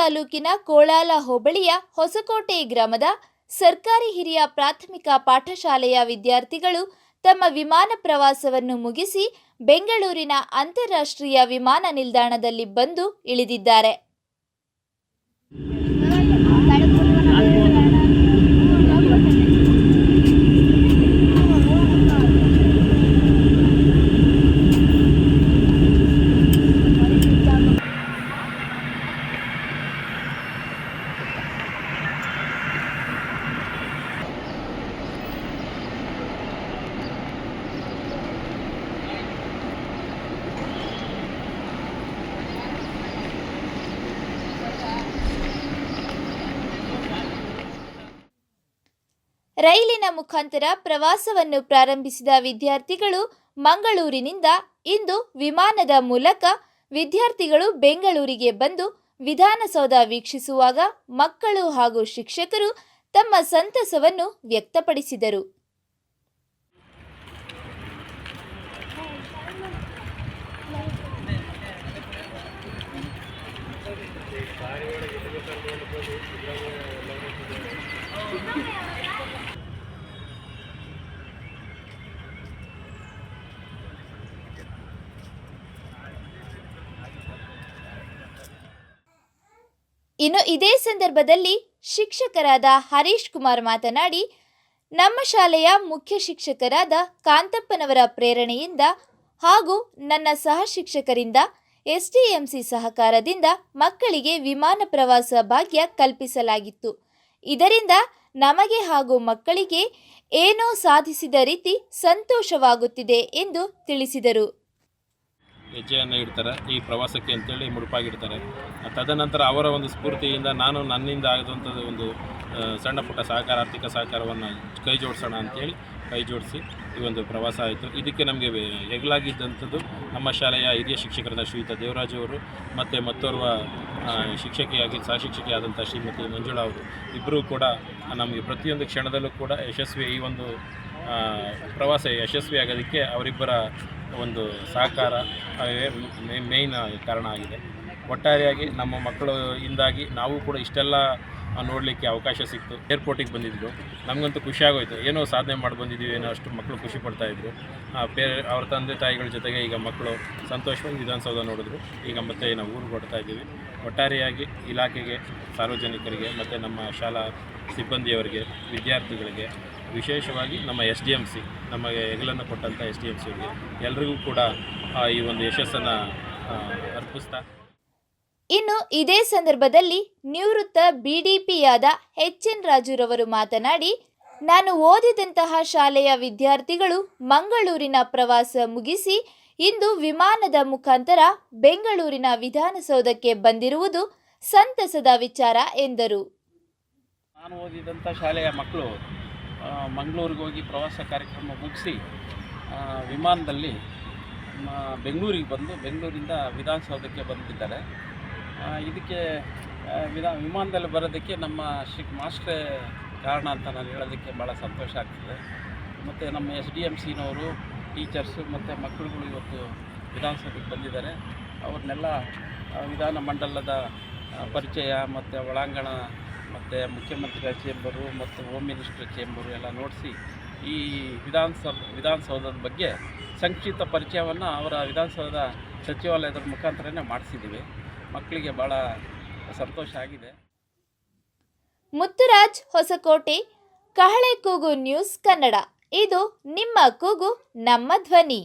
ತಾಲೂಕಿನ ಕೋಳಾಲ ಹೋಬಳಿಯ ಹೊಸಕೋಟೆ ಗ್ರಾಮದ ಸರ್ಕಾರಿ ಹಿರಿಯ ಪ್ರಾಥಮಿಕ ಪಾಠಶಾಲೆಯ ವಿದ್ಯಾರ್ಥಿಗಳು ತಮ್ಮ ವಿಮಾನ ಪ್ರವಾಸವನ್ನು ಮುಗಿಸಿ ಬೆಂಗಳೂರಿನ ಅಂತಾರಾಷ್ಟ್ರೀಯ ವಿಮಾನ ನಿಲ್ದಾಣದಲ್ಲಿ ಬಂದು ಇಳಿದಿದ್ದಾರೆ. ರೈಲಿನ ಮುಖಾಂತರ ಪ್ರವಾಸವನ್ನು ಪ್ರಾರಂಭಿಸಿದ ವಿದ್ಯಾರ್ಥಿಗಳು ಮಂಗಳೂರಿನಿಂದ ಇಂದು ವಿಮಾನದ ಮೂಲಕ ವಿದ್ಯಾರ್ಥಿಗಳು ಬೆಂಗಳೂರಿಗೆ ಬಂದು ವಿಧಾನಸೌಧ ವೀಕ್ಷಿಸುವಾಗ ಮಕ್ಕಳು ಹಾಗೂ ಶಿಕ್ಷಕರು ತಮ್ಮ ಸಂತಸವನ್ನು ವ್ಯಕ್ತಪಡಿಸಿದರು. ಇನ್ನು ಇದೇ ಸಂದರ್ಭದಲ್ಲಿ ಶಿಕ್ಷಕರಾದ ಹರೀಶ್ ಕುಮಾರ್ ಮಾತನಾಡಿ, ನಮ್ಮ ಶಾಲೆಯ ಮುಖ್ಯ ಶಿಕ್ಷಕರಾದ ಕಾಂತಪ್ಪನವರ ಪ್ರೇರಣೆಯಿಂದ ಹಾಗೂ ನನ್ನ ಸಹ ಶಿಕ್ಷಕರಿಂದ ಎಸ್ಡಿಎಂಸಿ ಸಹಕಾರದಿಂದ ಮಕ್ಕಳಿಗೆ ವಿಮಾನ ಪ್ರವಾಸ ಭಾಗ್ಯ ಕಲ್ಪಿಸಲಾಗಿತ್ತು. ಇದರಿಂದ ನಮಗೆ ಹಾಗೂ ಮಕ್ಕಳಿಗೆ ಏನೋ ಸಾಧಿಸಿದ ರೀತಿ ಸಂತೋಷವಾಗುತ್ತಿದೆ ಎಂದು ತಿಳಿಸಿದರು. ಹೆಜ್ಜೆಯನ್ನು ಇಡ್ತಾರೆ, ಈ ಪ್ರವಾಸಕ್ಕೆ ಅಂತೇಳಿ ಮುಡುಪಾಗಿಡ್ತಾರೆ. ತದನಂತರ ಅವರ ಒಂದು ಸ್ಫೂರ್ತಿಯಿಂದ ನಾನು ನನ್ನಿಂದ ಆದಂಥದ್ದು ಒಂದು ಸಣ್ಣ ಪುಟ್ಟ ಸಹಕಾರ, ಆರ್ಥಿಕ ಸಹಕಾರವನ್ನು ಕೈ ಜೋಡಿಸೋಣ ಅಂತೇಳಿ ಕೈ ಜೋಡಿಸಿ ಈ ಒಂದು ಪ್ರವಾಸ ಆಯಿತು. ಇದಕ್ಕೆ ನಮಗೆ ಹೆಗಲಾಗಿದ್ದಂಥದ್ದು ನಮ್ಮ ಶಾಲೆಯ ಹಿರಿಯ ಶಿಕ್ಷಕರಾದ ಶ್ರೀಯುತ ದೇವರಾಜ್ ಅವರು ಮತ್ತು ಮತ್ತೋರ್ವ ಶಿಕ್ಷಕಿಯಾಗಿ ಸಹ ಶಿಕ್ಷಕಿಯಾದಂಥ ಶ್ರೀಮತಿ ಮಂಜುಳಾ ಅವರು ಇಬ್ಬರೂ ಕೂಡ ನಮಗೆ ಪ್ರತಿಯೊಂದು ಕ್ಷಣದಲ್ಲೂ ಕೂಡ ಯಶಸ್ವಿ ಈ ಒಂದು ಪ್ರವಾಸ ಯಶಸ್ವಿ ಆಗೋದಕ್ಕೆ ಅವರಿಬ್ಬರ ಒಂದು ಸಹಕಾರ ಮೇಯ್ನ್ ಕಾರಣ ಆಗಿದೆ. ಒಟ್ಟಾರೆಯಾಗಿ ನಮ್ಮ ಮಕ್ಕಳು ಇಂದಾಗಿ ನಾವು ಕೂಡ ಇಷ್ಟೆಲ್ಲ ನೋಡಲಿಕ್ಕೆ ಅವಕಾಶ ಸಿಕ್ತು. ಏರ್ಪೋರ್ಟಿಗೆ ಬಂದಿದ್ದರು ನಮಗಂತೂ ಖುಷಿ ಆಗೋಯ್ತು. ಏನೋ ಸಾಧನೆ ಮಾಡಿ ಬಂದಿದ್ದೀವಿ, ಏನೋ ಅಷ್ಟು ಮಕ್ಕಳು ಖುಷಿ ಪಡ್ತಾಯಿದ್ರು ಪೇರೆ ಅವ್ರ ತಂದೆ ತಾಯಿಗಳ ಜೊತೆಗೆ ಈಗ ಮಕ್ಕಳು ಸಂತೋಷವಾಗಿ ವಿಧಾನಸೌಧ ನೋಡಿದ್ರು. ಈಗ ಮತ್ತೆ ನಾವು ಊರು ಕೊಡ್ತಾ ಇದ್ದೀವಿ. ಒಟ್ಟಾರೆಯಾಗಿ ಇಲಾಖೆಗೆ, ಸಾರ್ವಜನಿಕರಿಗೆ, ಮತ್ತು ನಮ್ಮ ಶಾಲಾ ಸಿಬ್ಬಂದಿಯವರಿಗೆ, ವಿದ್ಯಾರ್ಥಿಗಳಿಗೆ, ವಿಶೇಷವಾಗಿ ನಮ್ಮ ಎಸ್ ಡಿ ಎಂ ಸಿ ನಮಗೆ ಹೆಗಲನ್ನು ಕೊಟ್ಟಂಥ ಎಸ್ ಡಿ ಎಂ ಸಿಯವರಿಗೆ ಎಲ್ರಿಗೂ ಕೂಡ ಈ ಒಂದು ಯಶಸ್ಸನ್ನು ಅರ್ಪಿಸ್ತಾ ಇನ್ನು ಇದೇ ಸಂದರ್ಭದಲ್ಲಿ ನಿವೃತ್ತ ಬಿಡಿಪಿಯಾದ ಎಚ್ ಎನ್ ರಾಜುರವರು ಮಾತನಾಡಿ, ನಾನು ಓದಿದಂತಹ ಶಾಲೆಯ ವಿದ್ಯಾರ್ಥಿಗಳು ಮಂಗಳೂರಿನ ಪ್ರವಾಸ ಮುಗಿಸಿ ಇಂದು ವಿಮಾನದ ಮುಖಾಂತರ ಬೆಂಗಳೂರಿನ ವಿಧಾನಸೌಧಕ್ಕೆ ಬಂದಿರುವುದು ಸಂತಸದ ವಿಚಾರ ಎಂದರು. ನಾನು ಓದಿದಂಥ ಶಾಲೆಯ ಮಕ್ಕಳು ಮಂಗಳೂರಿಗೆ ಹೋಗಿ ಪ್ರವಾಸ ಕಾರ್ಯಕ್ರಮ ಮುಗಿಸಿ ವಿಮಾನದಲ್ಲಿ ಬೆಂಗಳೂರಿಗೆ ಬಂದು ಬೆಂಗಳೂರಿಂದ ವಿಧಾನಸೌಧಕ್ಕೆ ಬಂದಿದ್ದಾರೆ. ಇದಕ್ಕೆ ವಿಧಾ ವಿಮಾನದಲ್ಲಿ ಬರೋದಕ್ಕೆ ನಮ್ಮ ಶಿಕ್ ಮಾಸ್ಟ್ರೇ ಕಾರಣ ಅಂತ ನಾನು ಹೇಳೋದಕ್ಕೆ ಭಾಳ ಸಂತೋಷ ಆಗ್ತದೆ. ಮತ್ತು ನಮ್ಮ ಎಸ್ ಡಿ ಎಂ ಸಿನವರು, ಟೀಚರ್ಸು ಮತ್ತು ಮಕ್ಕಳುಗಳು ಇವತ್ತು ವಿಧಾನಸಭೆಗೆ ಬಂದಿದ್ದಾರೆ. ಅವ್ರನ್ನೆಲ್ಲ ವಿಧಾನ ಮಂಡಲದ ಪರಿಚಯ ಮತ್ತು ಒಳಾಂಗಣ ಮತ್ತು ಮುಖ್ಯಮಂತ್ರಿಗಳ ಚೇಂಬರು ಮತ್ತು ಹೋಮ್ ಮಿನಿಸ್ಟರ್ ಚೇಂಬರು ಎಲ್ಲ ನೋಡಿಸಿ ಈ ವಿಧಾನಸಭ ವಿಧಾನಸೌಧದ ಬಗ್ಗೆ ಸಂಕ್ಷಿಪ್ತ ಪರಿಚಯವನ್ನು ಅವರ ವಿಧಾನಸೌಧದ ಸಚಿವಾಲಯದ ಮುಖಾಂತರನೇ ಮಾಡಿಸಿದ್ದೀವಿ. ಮಕ್ಕಳಿಗೆ ಬಹಳ ಸಂತೋಷ ಆಗಿದೆ. ಮುತ್ತುರಾಜ್ ಹೊಸಕೋಟೆ, ಕಹಳೆ ಕೂಗು ನ್ಯೂಸ್ ಕನ್ನಡ. ಇದು ನಿಮ್ಮ ಕೂಗು, ನಮ್ಮ ಧ್ವನಿ.